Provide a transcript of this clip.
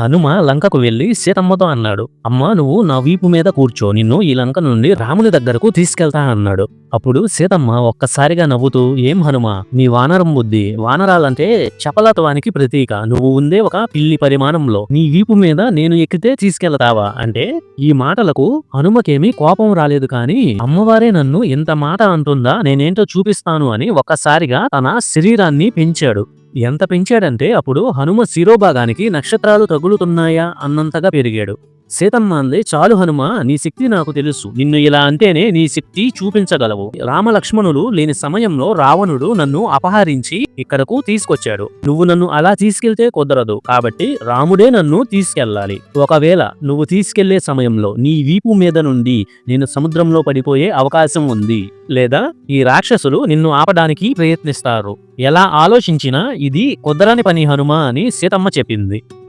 హనుమ లంకకు వెళ్ళి సీతమ్మతో అన్నాడు అమ్మా నువ్వు నా వీపు మీద కూర్చో నిన్ను ఈ లంక నుండి రాముని దగ్గరకు తీసుకెళ్తా అన్నాడు. అప్పుడు సీతమ్మ ఒక్కసారిగా నవ్వుతూ ఏం హనుమ నీ వానరం బుద్ధి. వానరాలంటే చపలత్వానికి ప్రతీక. నువ్వు ఉందే ఒక పిల్లి పరిమాణంలో నీ వీపు మీద నేను ఎక్కితే తీసుకెళ్తావా? అంటే ఈ మాటలకు హనుమకేమీ కోపం రాలేదు కానీ అమ్మవారే నన్ను ఇంత మాట అంటుందా నేనేంటో చూపిస్తాను అని ఒక్కసారిగా తన శరీరాన్ని పెంచాడు. ఎంత పెంచాడంటే అప్పుడు హనుమ శిరోభాగానికి నక్షత్రాలు తగులుతున్నాయా అన్నంతగా పెరిగాడు. సీతమ్మ అంది చాలు హనుమ నీ శక్తి నాకు తెలుసు. నిన్ను ఇలా అంటేనే నీ శక్తి చూపించగలవు. రామలక్ష్మణులు లేని సమయంలో రావణుడు నన్ను అపహరించి ఇక్కడకు తీసుకొచ్చాడు. నువ్వు నన్ను అలా తీసుకెళ్తే కుదరదు. కాబట్టి రాముడే నన్ను తీసుకెళ్ళాలి. ఒకవేళ నువ్వు తీసుకెళ్ళే సమయంలో నీ వీపు మీద నుండి నేను సముద్రంలో పడిపోయే అవకాశం ఉంది. లేదా ఈ రాక్షసులు నిన్ను ఆపడానికి ప్రయత్నిస్తారు. ఎలా ఆలోచించినా ఇది కుదరని పని హనుమ అని సీతమ్మ చెప్పింది.